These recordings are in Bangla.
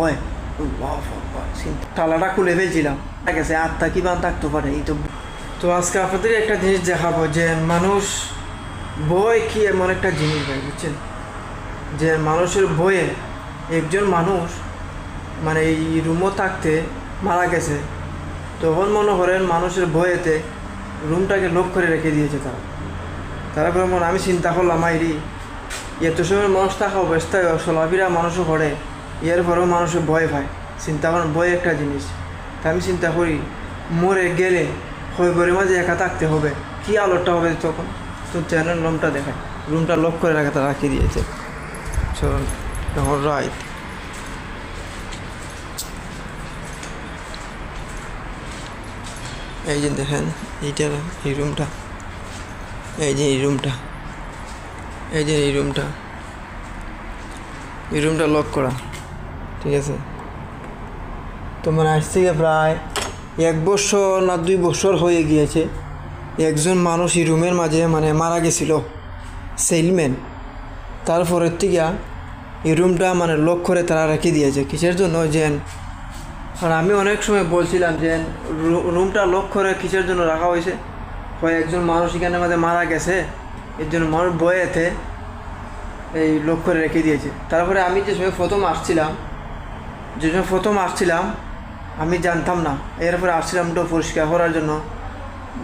ভয়। তালাটা খুলে ফেলছিলাম। ঠিক আছে, আত্মা কি বান থাকতে পারে, এই তো। তো আজকে আপনাদের একটা জিনিস দেখাবো যে মানুষ ভয় কি এমন একটা জিনিস ভাই, বুঝছেন? যে মানুষের ভয়ে একজন মানুষ মানে এই রুমও থাকতে মারা গেছে, তখন মনে করেন মানুষের ভয়েতে রুমটাকে লক করে রেখে দিয়েছে তারা। তারপরে মনে আমি চিন্তা করলাম, আইরি, এত সময় মানুষ থাকা অবস্থায় চলাফেরা মানুষও করে এর পরেও মানুষের ভয় পায়। চিন্তা করেন, ভয় একটা জিনিস। তা আমি চিন্তা করি, মরে গেলে হইবরের মাঝে একা থাকতে হবে। কি আলোটা হবে তখন? তো চ্যানেল রুমটা দেখায় রুমটা লক করে রাখা তারা রাখিয়ে দিয়েছে। চলুন, এখন রাইট। এই যে দেখেন, এইটা এই রুমটা। এই যে এই রুমটা। এই যে এই রুমটা। এই রুমটা লক করা। ঠিক আছে? তো মানে আজ থেকে প্রায় এক বছর না দুই বছর হয়ে গিয়েছে, একজন মানুষ এই রুমের মাঝে মানে মারা গেছিল সেলম্যান তারপরের থেকে এই রুমটা মানে লক করে তারা রেখে দিয়েছে। কিসের জন্য? যে আর আমি অনেক সময় বলছিলাম যে রুমটা লক করে কিসের জন্য রাখা হয়েছে? হয় একজন মানুষ এখানে মধ্যে মারা গেছে, এর জন্য মানুষ বয়েতে এই লক করে রেখে দিয়েছে। তারপরে আমি যে সময় প্রথম আসছিলাম যে সময় প্রথম আসছিলাম, আমি জানতাম না। এরপরে আসছিলাম তো পরিষ্কার করার জন্য।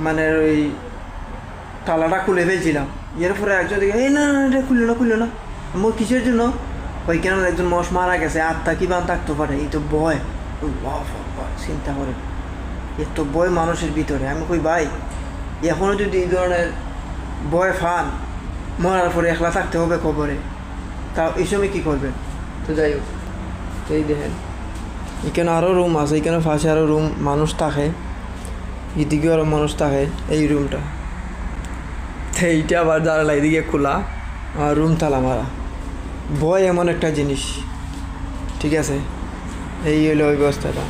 মানে ওই তালাটা খুলে ফেলছিলাম। এরপরে একজন দেখে, এই না এটা খুললো না খুললো না। আমার কিসের জন্য? ওইখানে আমাদের একজন মশ মারা গেছে, আত্মা কি বান থাকতে পারে? এই তো ভয়। চিন্তা করে। এত বয় মানুষের ভিতরে। আমি কই, ভাই এখনও যদি এই ধরনের বয় ফান মরার পরে একলা থাকতে হবে খবরে। তা, এই সময় কী করবেন? তো যাই হোক। এই দেখেন। এখানে আরও রুম আছে, এখানে পাশে আরও রুম মানুষ থাকে। এদিকেও আরও মানুষ থাকে, এই রুমটা তো এইটা আবার জানালা এদিকে খোলা, আর রুম তালা মারা। ভয় এমন একটা জিনিস। ঠিক আছে? এই হলো ওই ব্যবস্থাটা